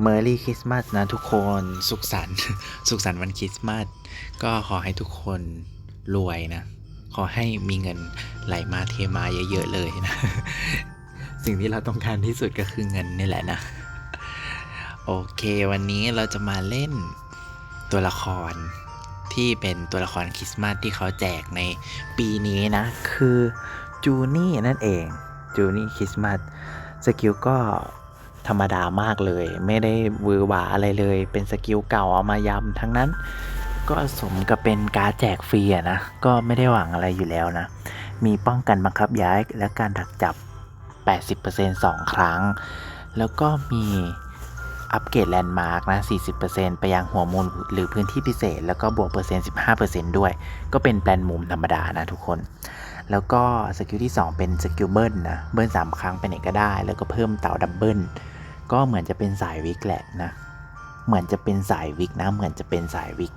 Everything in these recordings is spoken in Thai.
เมอร์รี่คริสต์มาสนะทุกคนสุขสันต์สุขสันต์วันคริสต์มาสก็ขอให้ทุกคนรวยนะ ขอให้มีเงินไหลมาเทมาเยอะๆเลยนะ สิ่งที่เราต้องการที่สุดก็คือเงินนี่แหละนะ โอเค วันนี้เราจะมาเล่นตัวละครที่เป็นตัวละครคริสต์มาสที่เขาแจกในปีนี้นะ คือจูนี่นั่นเองจูนี่คริสต์มาสสกิลก็ ธรรมดามากเลย ไม่ได้วือหวาอะไรเลย เป็นสกิลเก่าเอามายำทั้งนั้น ก็สมกับเป็นการแจกฟรีอะนะ ก็ไม่ได้หวังอะไรอยู่แล้วนะ มีป้องกันบังคับย้ายและการดักจับ 80% 2 ครั้ง แล้วก็มีอัปเกรดแลนด์มาร์กนะ 40%ไปยังหัวมุมหรือพื้นที่พิเศษ แล้วก็บวกเปอร์เซ็นต์ 15%ด้วย ก็เป็นแปลนมุมธรรมดานะทุกคน แล้วก็สกิลที่ 2 เป็นสกิลเบิลนะ เบิล3 ครั้งไปไหนก็ได้ แล้วก็เพิ่มเต่าดับเบิล ก็เหมือนจะเป็นสายวิกแหละนะ เหมือนจะเป็นสายวิกนะ เหมือนจะเป็นสายวิก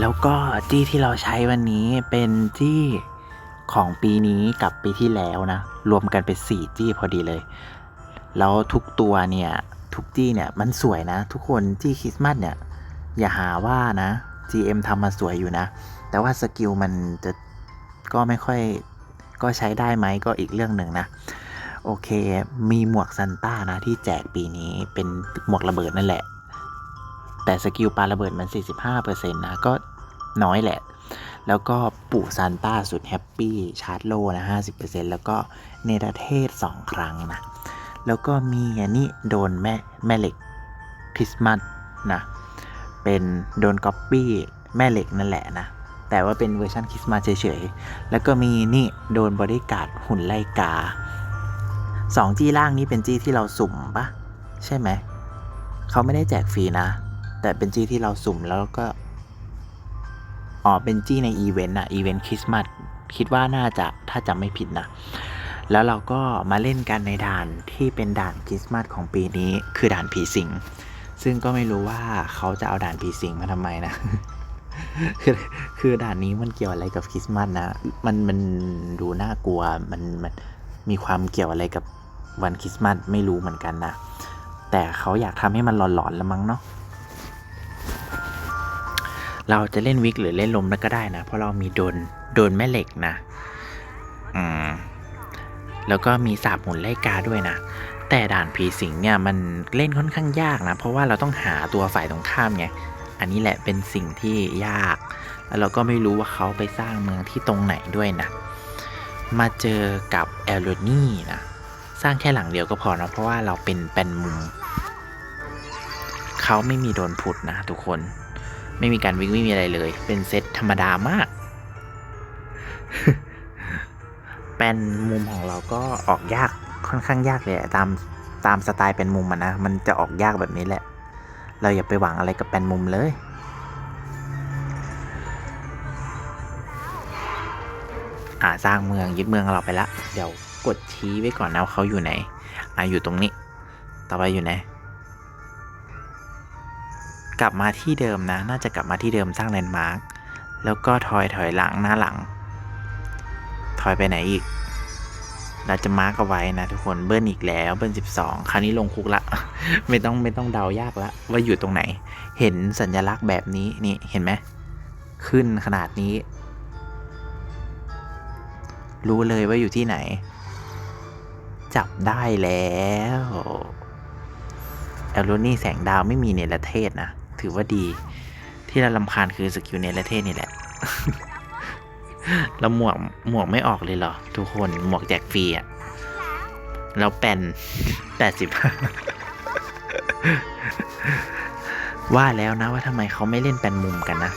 แล้วก็จี้ที่เราใช้วันนี้เป็นจี้ของปีนี้กับปีที่แล้วนะ รวมกันเป็น4จี้พอดีเลย แล้วทุกตัวเนี่ย ทุกจี้เนี่ยมันสวยนะ ทุกคนจี้คริสต์มาสเนี่ย อย่าหาว่านะ GM ทำมาสวยอยู่นะ แต่ว่าสกิลมันจะก็ไม่ค่อยก็ใช้ได้ไหมก็อีกเรื่องหนึ่งนะ โอเค มีหมวกซันต้านะที่แจกปีนี้เป็นหมวกระเบิดนั่นแหละ แต่สกิลปาระเบิดมัน 45%นะก็น้อยแหละ แล้วก็ปู่ซานต้าสุดแฮปปี้ชาร์จโลนะ 50%แล้วก็เนรเทศ 2 ครั้งนะ แล้วก็มีอันนี้โดนแม่แม่เหล็กคริสต์มาสนะเป็นโดนก๊อปปี้แม่เหล็กนั่นแหละนะ แต่ว่าเป็นเวอร์ชันคริสต์มาสเฉยๆ แล้วก็มีนี่โดนบริการดหุ่นไล่กา สองจี้ล่างนี้เป็นจี้ที่เราสุ่มปะใช่ไหม เขาไม่ได้แจกฟรีนะ แต่เป็นจี้ที่เราสุ่มแล้วก็ อ๋อ เป็นจี้ในอีเวนต์อะอีเวนต์คริสต์มาส คิดว่าน่าจะถ้าจำไม่ผิดนะ แล้วเราก็มาเล่นกันในด่านที่เป็นด่านคริสต์มาสของปีนี้ คือด่านผีสิง ซึ่งก็ไม่รู้ว่าเขาจะเอาด่านผีสิงมาทำไมนะ คือคือด่านนี้มันเกี่ยวอะไรกับคริสต์มาสนะ มันมันดูน่ากลัว มันมันมีความเกี่ยวอะไรกับ วันคริสต์มาสไม่รู้เหมือนกันนะ แต่เขาอยากทำให้มันหลอนๆแล้วมั้งเนาะเราจะเล่นวิกหรือเล่นลมก็ได้นะ เพราะเรามีโดนโดนแม่เหล็กนะ อืม แล้วก็มีสาบหมุนไล่กาด้วยนะ แต่ด่านผีสิงเนี่ยมันเล่นค่อนข้างยากนะ เพราะว่าเราต้องหาตัวฝ่ายตรงข้ามไง อันนี้แหละเป็นสิ่งที่ยาก แล้วเราก็ไม่รู้ว่าเขาไปสร้างเมืองที่ตรงไหนด้วยนะ มาเจอกับแอลโลนี่นะ สร้างแค่หลังเดียวก็พอนะเพราะว่าเราเป็นแปนมุมเขาไม่มีโดนผุดนะทุกคน ไม่มีการวิ่งไม่มีอะไรเลย เป็นเซตธรรมดามาก แปนมุมของเราก็ออกยากค่อนข้างยากเลยอะตามตามสไตล์เป็นมุมอะนะมันจะออกยากแบบนี้แหละ เราอย่าไปหวังอะไรกับแปนมุมเลยอ่าสร้างเมืองยึดเมืองเราไปละเดี๋ยว กดชี้ไว้ก่อนนะว่าเขาอยู่ไหน อ่าอยู่ตรงนี้ ต่อไปอยู่ไหน กลับมาที่เดิมนะ น่าจะกลับมาที่เดิมสร้างแลนด์มาร์คแล้วก็ถอยถอยหลังหน้าหลัง ถอยไปไหนอีก เราจะมาร์กเอาไว้นะทุกคน เบิ้ลอีกแล้ว เบิ้ลสิบสองคราวนี้ลงคุกละ ไม่ต้องไม่ต้องเดายากละว่าอยู่ตรงไหน เห็นสัญลักษณ์แบบนี้นี่เห็นไหม ขึ้นขนาดนี้รู้เลยว่าอยู่ที่ไหน จับได้แล้วแอลโรนี่แสงดาวไม่มีเนประเทศนะ ถือว่าดี ที่เราลำคาญคือสกิลเนประเทศนี่แหละแล้วหมวกหมวกไม่ออกเลยเหรอ ทุกคนหมวกแจกฟรีอะแล้วแปนแปดสิบว่าแล้วนะว่าทำไมเขาไม่เล่นแปนมุมกันนะ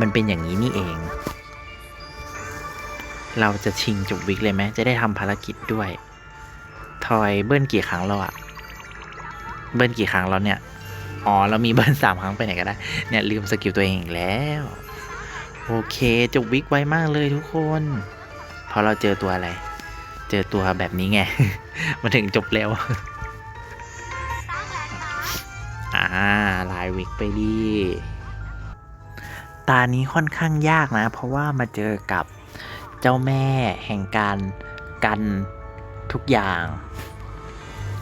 มันเป็นอย่างนี้นี่เอง เราจะชิงจบวิกเลยไหมจะได้ทำภารกิจด้วย ทอยเบิ้ลกี่ครั้งแล้วอะเบิ้ลกี่ครั้งแล้วเนี่ย อ๋อ เรามีเบิ้ลสามครั้งไปไหนก็ได้ เนี่ย ลืมสกิลตัวเองอีกแล้ว โอเคจบวิกไวมากเลยทุกคนเพราะเราเจอตัวอะไร เจอตัวแบบนี้ไง มาถึงจบแล้วอ่าลายวิกไปดีตานี้ค่อนข้างยากนะ เพราะว่ามาเจอกับ เจ้าแม่แห่งการกันทุกอย่าง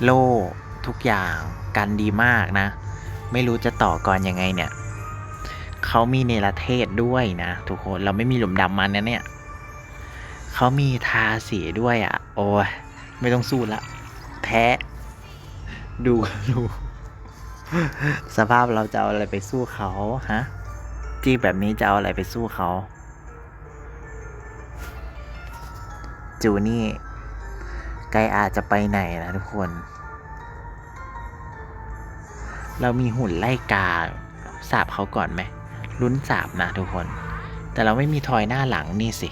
โล่ทุกอย่างกันดีมากนะ ไม่รู้จะต่อก่อนยังไงเนี่ยเขามีเนรเทศด้วยนะทุกคนเราไม่มีหลุมดำมันนะเนี่ยเขามีทาสีด้วยอะ่ะ โอ้ยไม่ต้องสู้ละแพ้ดูดูสภาพเราจะเอาอะไรไปสู้เขาฮะจี้แบบนี้จะเอาอะไรไปสู้เขา จูนี่ไกอาจจะไปไหนนะทุกคน เรามีหุ่นไล่กาสาบเขาก่อนไหมลุ้นสาบนะทุกคน แต่เราไม่มีทอยหน้าหลังนี่สิ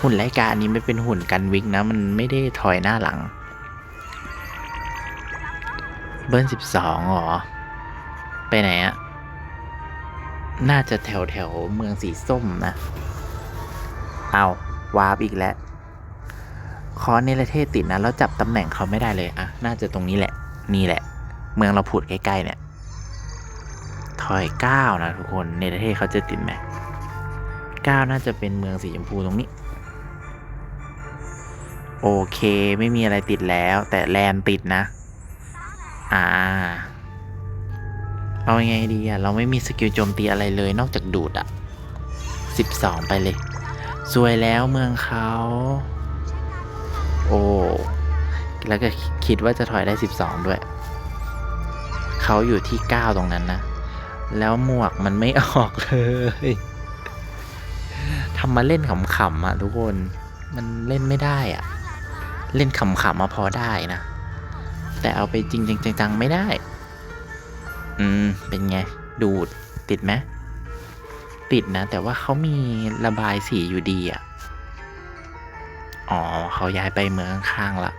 หุ่นไล่กาอันนี้ไม่เป็นหุ่นกันวิกนะ มันไม่ได้ทอยหน้าหลัง เบิร์นสิบสองหรอ ไปไหนอะน่าจะแถวแถวเมืองสีส้มนะ เอา วาร์ปอีกแล้วคอนเนรเทศติดนะแล้วจับตำแหน่งเขาไม่ได้เลยอะน่าจะตรงนี้แหละ นี่แหละ เมืองเราผุดใกล้ๆเนี่ย ถอยเก้านะทุกคนเนรเทศเขาจะติดไหมเก้าน่าจะเป็นเมืองสีชมพูตรงนี้ โอเคไม่มีอะไรติดแล้ว แต่แลนติดนะ อ่า เอาไงดีอะเราไม่มีสกิลโจมตีอะไรเลยนอกจากดูดอะสิบสองไปเลย สวยแล้วเมืองเขา โอ้ แล้วก็คิดว่าจะถอยได้ 12 ด้วย เขาอยู่ที่ 9 ตรงนั้นนะ แล้วหมวกมันไม่ออกเลยทำมาเล่นขำๆอะทุกคน มันเล่นไม่ได้อะ เล่นขำๆมาพอได้นะ แต่เอาไปจริงจจังๆไม่ได้ อืม เป็นไง ดูด ติดไหม ติดนะ แต่ว่าเขามีระบายสีอยู่ดีอะ อ๋อเขาย้ายไปเมืองข้างละ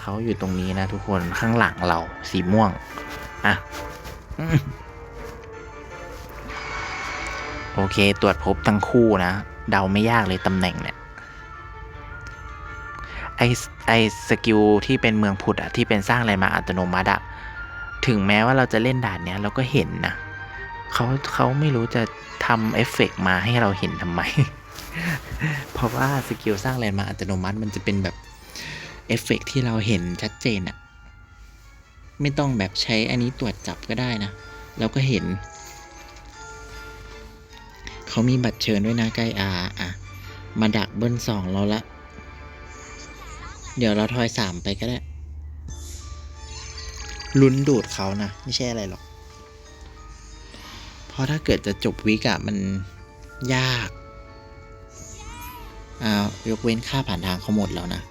เขาอยู่ตรงนี้นะทุกคนข้างหลังเราสีม่วง อะ โอเค ตรวจพบทั้งคู่นะ เดาไม่ยากเลยตำแหน่งเนี่ยไอไอสกิลที่เป็นเมืองผุดอะที่เป็นสร้างอะไรมาอัตโนมัติอะถึงแม้ว่าเราจะเล่นด่านเนี้ยเราก็เห็นนะ เขาเขาไม่รู้จะทำเอฟเฟกต์มาให้เราเห็นทำไม เพราะว่าสกิลสร้างแลนด์มาอัตโนมัติมันจะเป็นแบบเอฟเฟกต์ที่เราเห็นชัดเจนอะไม่ต้องแบบใช้อันนี้ตรวจจับก็ได้นะ เราก็เห็น เขามีบัตรเชิญด้วยนะใกล้อาอะ มาดักเบิ้ลสองเราละ เดี๋ยวเราทอยสามไปก็ได้ลุ้นดูดเขานะ ไม่ใช่อะไรหรอก เพราะถ้าเกิดจะจบวิกอะมันยากอ้าวยกเว้นค่าผ่านทางเขาหมดแล้วนะ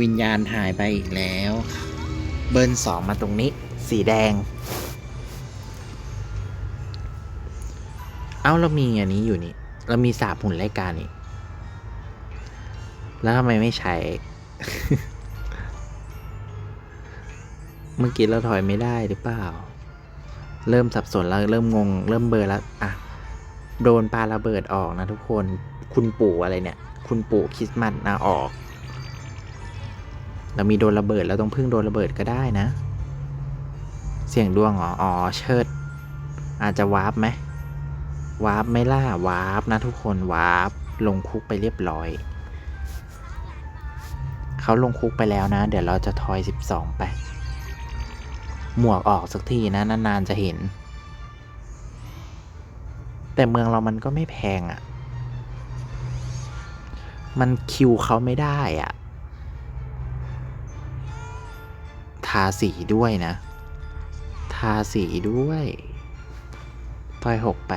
วิญญาณหายไปอีกแล้ว เบิร์นสองมาตรงนี้ สีแดง เอ้า เรามีอันนี้อยู่นี่ เรามีสาบหุ่นรายการนี่ แล้วทำไมไม่ใช้ เมื่อกี้เราถอยไม่ได้หรือเปล่า เริ่มสับสนแล้วเริ่มงง เริ่มเบอร์แล้วอะโดนปลาระเบิดออกนะทุกคน คุณปู่อะไรเนี่ย คุณปู่คริสต์มาสนะออก เรามีโดนระเบิดเราต้องพึ่งโดนระเบิดก็ได้นะ เสียงดวงเหรออ๋อเชิด อาจจะวาร์ปไหมวาร์ปไม่ล่าวาร์ปนะทุกคนวาร์ปลงคุกไปเรียบร้อยเขาลงคุกไปแล้วนะ เดี๋ยวเราจะทอย 12 ไป หมวกออกสักทีนะนานๆจะเห็น แต่เมืองเรามันก็ไม่แพงอะ่ะ มันคิวเขาไม่ได้อะ่ะ ทาสีด้วยนะ ทาสีด้วยทอยหกไป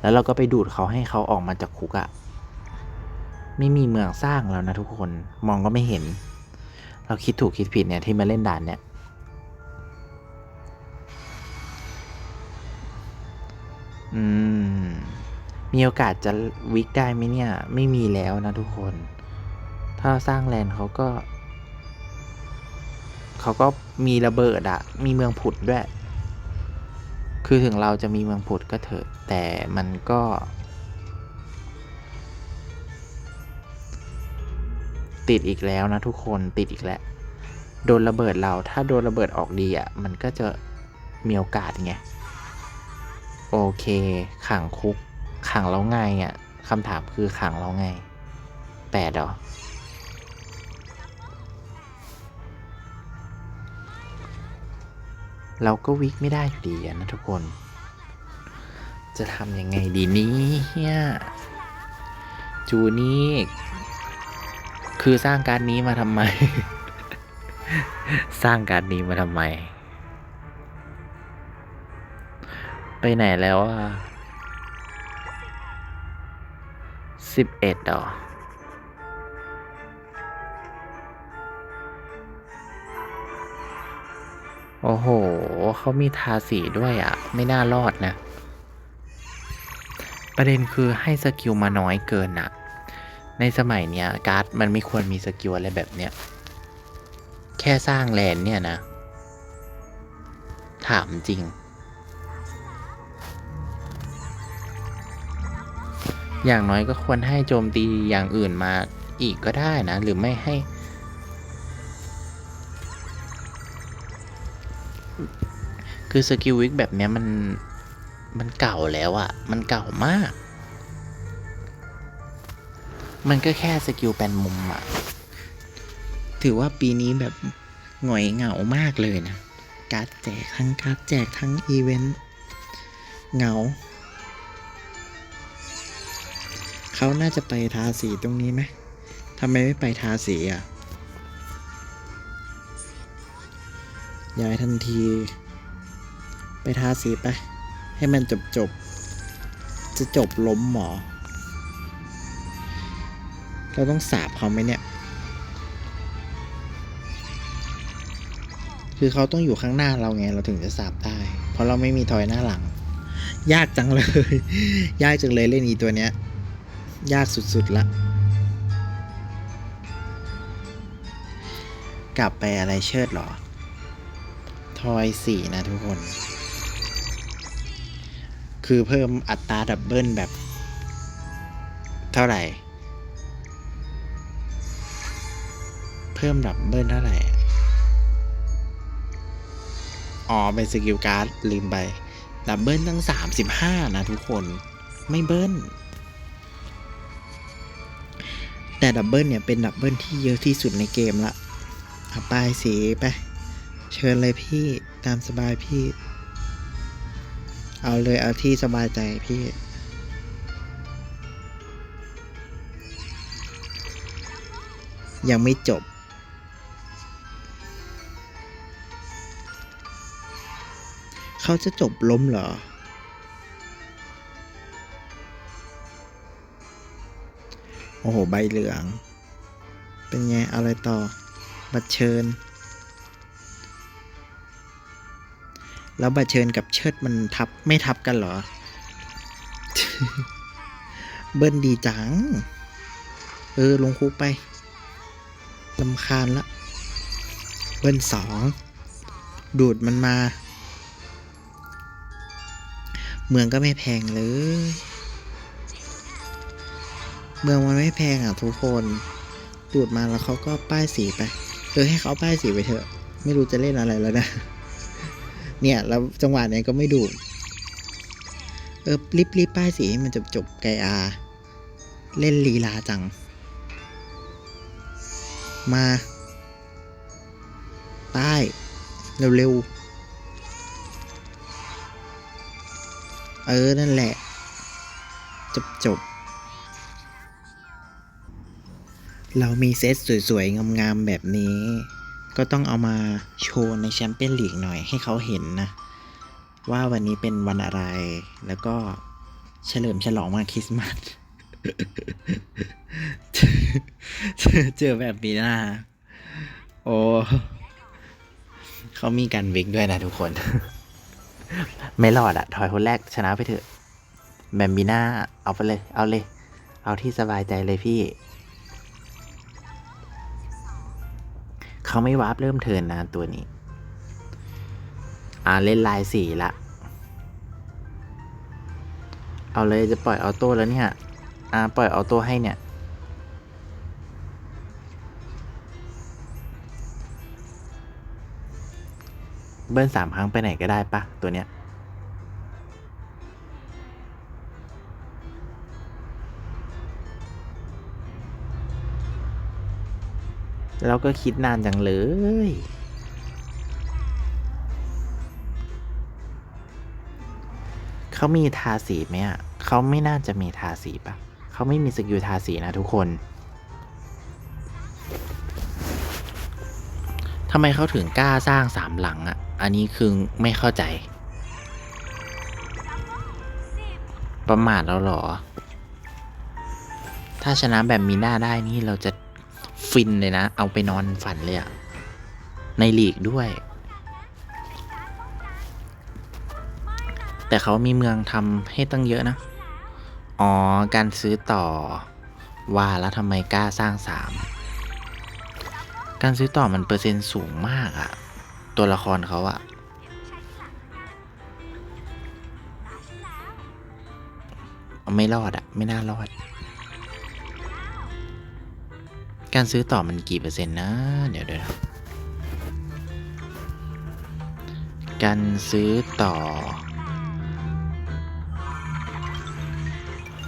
แล้วเราก็ไปดูดเขาให้เขาออกมาจากคุกอะ่ะ ไม่มีเมืองสร้างแล้วนะทุกคน มองก็ไม่เห็น เราคิดถูกคิดผิดเนี่ยที่มาเล่นด่านเนี่ยอืม มีโอกาสจะวิกได้ไหมเนี่ย ไม่มีแล้วนะทุกคน ถ้าเราสร้างแลนเขาก็ เขาก็มีระเบิดอะมีเมืองผุดด้วย คือถึงเราจะมีเมืองผุดก็เถอะ แต่มันก็ ติดอีกแล้วนะทุกคนติดอีกแล้ว โดนระเบิดเราถ้าโดนระเบิดออกดีอะ่ะ มันก็จะมีโอกาสไง โอเค ขังคุก ขังแล้วไงอะ่ะคำถามคือขังเราไงแปดหรอเราก็วิกไม่ได้อยู่ดีะนะทุกคน จะทำยังไงดีเนี่ยจูนี่ คือสร้างการนี้มาทำไม สร้างการนี้มาทำไม ไปไหนแล้วอะสิบเอ็ดหรอโอ้โห เขามีทาสีด้วยอะ ไม่น่ารอดนะ ประเด็นคือให้สกิลมาน้อยเกินอะ ในสมัยเนี้ยการ์ดมันไม่ควรมีสกิลอะไรแบบเนี้ย แค่สร้างแลนเนี่ยนะ ถามจริง อย่างน้อยก็ควรให้โจมตีอย่างอื่นมาอีกก็ได้นะ หรือไม่ให้ คือสกิลวิกแบบเนี้ยมันมันเก่าแล้วอะมันเก่ามาก มันก็แค่สกิลแปนมุมอะถือว่าปีนี้แบบหงอยเหงามากเลยนะ การ์ดแจกทั้งการ์ดแจกทั้งอีเวนต์เหงา เขาน่าจะไปทาสีตรงนี้ไหมทำไมไม่ไปทาสีอะย้ายทันที ไปทาสีไป ให้มันจบจบ จะจบล้มหมอ เราต้องสาบเขาไหมเนี่ย คือเขาต้องอยู่ข้างหน้าเราไง เราถึงจะสาบได้ เพราะเราไม่มีทอยหน้าหลัง ยากจังเลย ยากจังเลยเล่นอีตัวเนี้ย ยากสุดๆละ กลับไปอะไรเชิดเหรอ ทอยสี่นะทุกคน คือเพิ่มอัตราดับเบิลแบบ เท่าไหร่ พิ่มดับเบิลเท่าไหร่ อ๋อเป็นสกิลการ์ดลืมไป ดับเบิลตั้ง 35 นะทุกคนไม่เบิ้ลแต่ดับเบิลเนี่ยเป็นดับเบิลที่เยอะที่สุดในเกมละเอาป้ายสีไป เชิญเลยพี่ตามสบายพี่ เอาเลยเอาที่สบายใจพี่ ยังไม่จบ เขาจะจบล้มเหรอ โอ้โห ใบเหลือง เป็นไง อะไรต่อ บัตรเชิญ แล้วบัตรเชิญกับเชิดมันทับ ไม่ทับกันเหรอ เบิ้ลดีจัง เออ ลงคุไปลำคาญละ เบิ้ลสอง ดูดมันมา เมืองก็ไม่แพงเลย เมืองมันไม่แพงอะทุกคนดูดมาแล้วเขาก็ป้ายสีไปเออให้เขาป้ายสีไปเถอะ ไม่รู้จะเล่นอะไรแล้วนะ เนี่ยแล้วจังหวะเนี้ยก็ไม่ดูดเออรีบรีบป้ายสีให้มันจบจบไกอา เล่นลีลาจัง มา ป้าย เร็วๆ เออ นั่นแหละ จบจบ เรามีเซตสวยๆ งามๆ แบบนี้ ก็ต้องเอามาโชว์ในแชมเปี้ยนลีกหน่อยให้เขาเห็นนะ ว่าวันนี้เป็นวันอะไร แล้วก็เฉลิมฉลองวันคริสต์มาสเจอเจอแบบนี้นะโอ้เขามีการวิกด้วยนะทุกคน ไม่รอดอะถอยคนแรกชนะไปเถอะแบมบีน่าเอาไปเลย เอาเลย เอาที่สบายใจเลยพี่ เขาไม่วาร์ปเริ่มเทินนะตัวนี้ อ่าเล่นลายสี่ละ เอาเลยจะปล่อยออโต้แล้วเนี่ย อ่าปล่อยออโต้ให้เนี่ย เบิ้ลสามครั้งไปไหนก็ได้ปะตัวเนี้ย เราก็คิดนานจังเลย เขามีทาสีไหมอะ เขาไม่น่าจะมีทาสีปะเขาไม่มีสกิลทาสีนะทุกคนทำไมเขาถึงกล้าสร้างสามหลังอะ อันนี้คือไม่เข้าใจ ประมาทแล้วหรอ ถ้าชนะแบบมีหน้าได้นี่เราจะฟินเลยนะ เอาไปนอนฝันเลยอะในลีกด้วย แต่เขามีเมืองทำให้ตั้งเยอะนะ อ๋อ การซื้อต่อว่าแล้วทำไมกล้าสร้างสาม การซื้อต่อมันเปอร์เซ็นต์สูงมากอะ ตัวละครเขาอะไม่รอดอะไม่น่ารอด การซื้อต่อมันกี่เปอร์เซ็นต์นะ เดี๋ยวเดี๋ยวการซื้อต่อ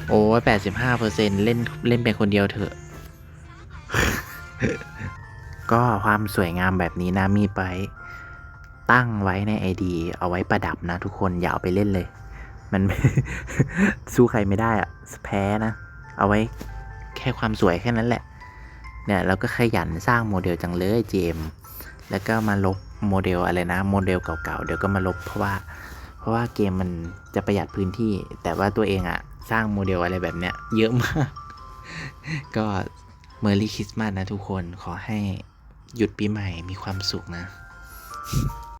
โอ้แปดสิบห้าเปอร์เซ็นต์เล่น เล่นไปคนเดียวเถอะ ก็ความสวยงามแบบนี้นะมีไปตั้งไว้ในไอดีเอาไว้ประดับนะ ทุกคนอย่าเอาไปเล่นเลย มัน สู้ใครไม่ได้อะแพ้นะ เอาไว้แค่ความสวยแค่นั้นแหละ เนี่ยเราก็ขยันสร้างโมเดลจังเลยเจมแล้วก็มาลบโมเดลอะไรนะ โมเดลเก่าๆ เดี๋ยวก็มาลบเพราะว่า เพราะว่าเกมมันจะประหยัดพื้นที่ แต่ว่าตัวเองอะสร้างโมเดลอะไรแบบเนี้ยเยอะมาก ก็เมอร์รี่คริสต์มาสนะทุกคนขอให้ หยุดปีใหม่มีความสุขนะ